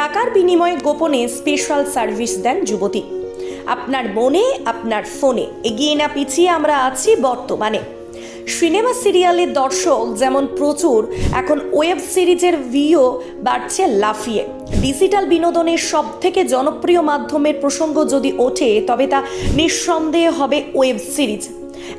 টাকার বিনিময়ে গোপনে স্পেশাল সার্ভিস দেন যুবতী। আপনার মনে, আপনার ফোনে। এগিয়ে না পিছিয়ে আমরা আছি বর্তমানে। সিনেমা সিরিয়ালের দর্শক যেমন প্রচুর, এখন ওয়েব সিরিজের ভিও বাড়ছে লাফিয়ে। ডিজিটাল বিনোদনের সব থেকে জনপ্রিয় মাধ্যমের প্রসঙ্গ যদি ওঠে, তবে তা নিঃসন্দেহে হবে ওয়েব সিরিজ।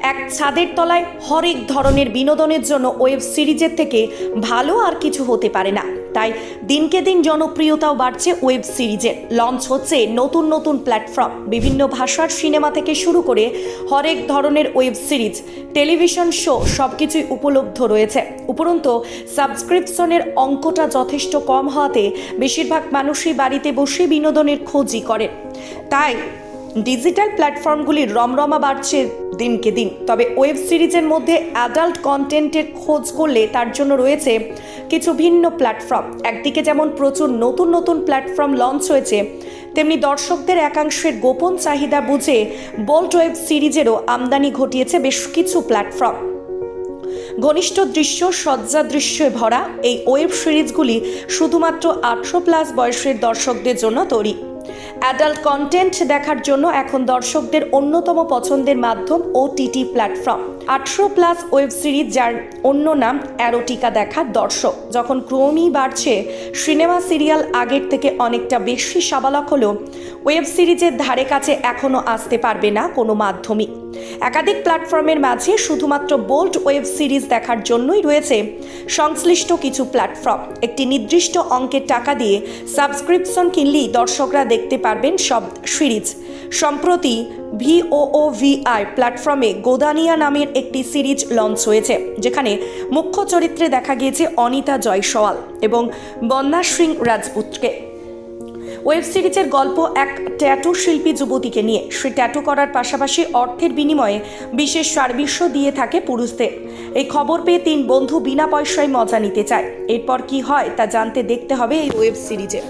এক ছাদের তলায় হরেক ধরনের বিনোদনের জন্য ওয়েব সিরিজের থেকে ভালো আর কিছু হতে পারে না। তাই দিনকে দিন জনপ্রিয়তাও বাড়ছে ওয়েব সিরিজের। লঞ্চ হচ্ছে নতুন নতুন প্ল্যাটফর্ম। বিভিন্ন ভাষার সিনেমা থেকে শুরু করে হরেক ধরনের ওয়েব সিরিজ, টেলিভিশন শো সব কিছুই উপলব্ধ রয়েছে। উপরন্তু, সাবস্ক্রিপশনের অঙ্কটা যথেষ্ট কম হওয়াতে বেশিরভাগ মানুষই বাড়িতে বসে বিনোদনের খোঁজই করেন। তাই ডিজিটাল প্ল্যাটফর্মগুলির রমরমা বাড়ছে দিনকে দিন। তবে ওয়েব সিরিজের মধ্যে অ্যাডাল্ট কন্টেন্টের খোঁজ করলে তার জন্য রয়েছে কিছু ভিন্ন প্ল্যাটফর্ম। একদিকে যেমন প্রচুর নতুন নতুন প্ল্যাটফর্ম লঞ্চ হয়েছে, তেমনি দর্শকদের একাংশের গোপন চাহিদা বুঝে বোল্ট ওয়েব সিরিজেরও আমদানি ঘটিয়েছে বেশ কিছু প্ল্যাটফর্ম। ঘনিষ্ঠ দৃশ্য, সজ্জা দৃশ্যে ভরা এই ওয়েব সিরিজগুলি শুধুমাত্র আঠেরো প্লাস বয়সের দর্শকদের জন্য তৈরি। অ্যাডাল্ট কন্টেন্ট দেখার জন্য এখন দর্শকদের অন্যতম পছন্দের মাধ্যম ও টিটি প্ল্যাটফর্ম আঠেরো প্লাস ওয়েব সিরিজ যার অন্য নাম অ্যারোটিকা দেখার দর্শক। যখন ক্রমই বাড়ছে, সিনেমা সিরিয়াল আগের থেকে অনেকটা বেশি সাবালক হলেও ওয়েব সিরিজের ধারে কাছে এখনও আসতে পারবে না কোনো মাধ্যমই। একাধিক প্ল্যাটফর্মের মাঝে শুধুমাত্র বোল্ট ওয়েব সিরিজ দেখার জন্যই রয়েছে সংশ্লিষ্ট কিছু প্ল্যাটফর্ম। একটি নির্দিষ্ট অঙ্কের টাকা দিয়ে সাবস্ক্রিপশন কিনলেই দর্শকরা দেখতে পারবেন সব সিরিজ। সম্প্রতি ভিওও ভিআই প্ল্যাটফর্মে গোদানিয়া নামের একটি সিরিজ লঞ্চ হয়েছে, যেখানে মুখ্য চরিত্রে দেখা গিয়েছে অনিতা জয়সওয়াল এবং বন্যা সিং রাজপুতকে। ওয়েব সিরিজের গল্প এক ট্যাটু শিল্পী যুবতীকে নিয়ে। সে ট্যাটু করার পাশাপাশি অর্থের বিনিময়ে বিশেষ সার্ভিসও দিয়ে থাকে পুরুষদের। এই খবর পেয়ে তিন বন্ধু বিনা পয়সায় মজা নিতে চায়। এরপর কি হয় তা জানতে দেখতে হবে এই ওয়েব সিরিজে।